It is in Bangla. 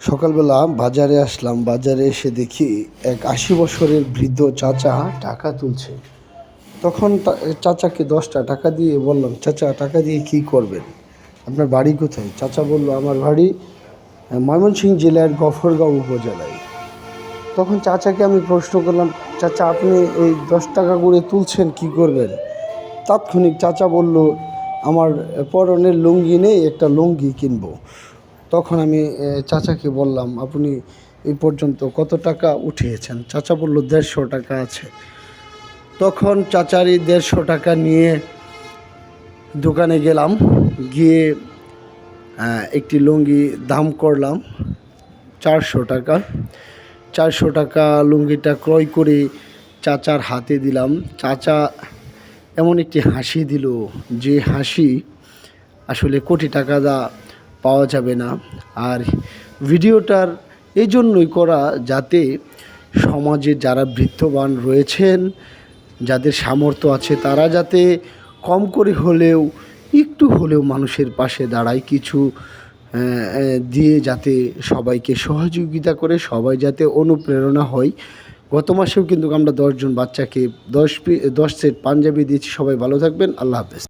সকালবেলা বাজারে আসলাম, বাজারে এসে দেখি এক আশি বছরের বৃদ্ধ চাচা টাকা তুলছে। তখন চাচাকে দশটা টাকা দিয়ে বললাম, চাচা, টাকা দিয়ে কি করবেন? আপনার বাড়ি কোথায়? চাচা বলল, আমার বাড়ি ময়মনসিংহ জেলার গফরগাঁও উপজেলায়। তখন চাচাকে আমি প্রশ্ন করলাম, চাচা, আপনি এই দশ টাকা করে তুলছেন, কি করবেন? তাৎক্ষণিক চাচা বলল, আমার পরনের লুঙ্গি নেই, একটা লুঙ্গি কিনবো। তখন আমি চাচাকে বললাম, আপনি এই পর্যন্ত কত টাকা উঠিয়েছেন? চাচা বলল, দেড়শো টাকা আছে। তখন চাচার দেড়শো টাকা নিয়ে দোকানে গেলাম, গিয়ে একটি লুঙ্গি দাম করলাম চারশো টাকা। চারশো টাকা লুঙ্গিটা ক্রয় করে চাচার হাতে দিলাম। চাচা এমন একটি হাসি দিল যে হাসি আসলে কোটি টাকা দা পাওয়া যাবে না। আর ভিডিওটার এই জন্যই করা যাতে সমাজে যারা বৃদ্ধবান রয়েছেন, যাদের সামর্থ্য আছে, তারা যাতে কম করে হলেও, একটু হলেও মানুষের পাশে দাঁড়ায় কিছু দিয়ে যাতে সবাইকে সহযোগিতা করে, সবাই যাতে অনুপ্রেরণা হয়। গত মাসেও কিন্তু আমরা দশজন বাচ্চাকে দশ দশ সেট পাঞ্জাবি দিয়েছি। সবাই ভালো থাকবেন। আল্লাহ হাফেজ।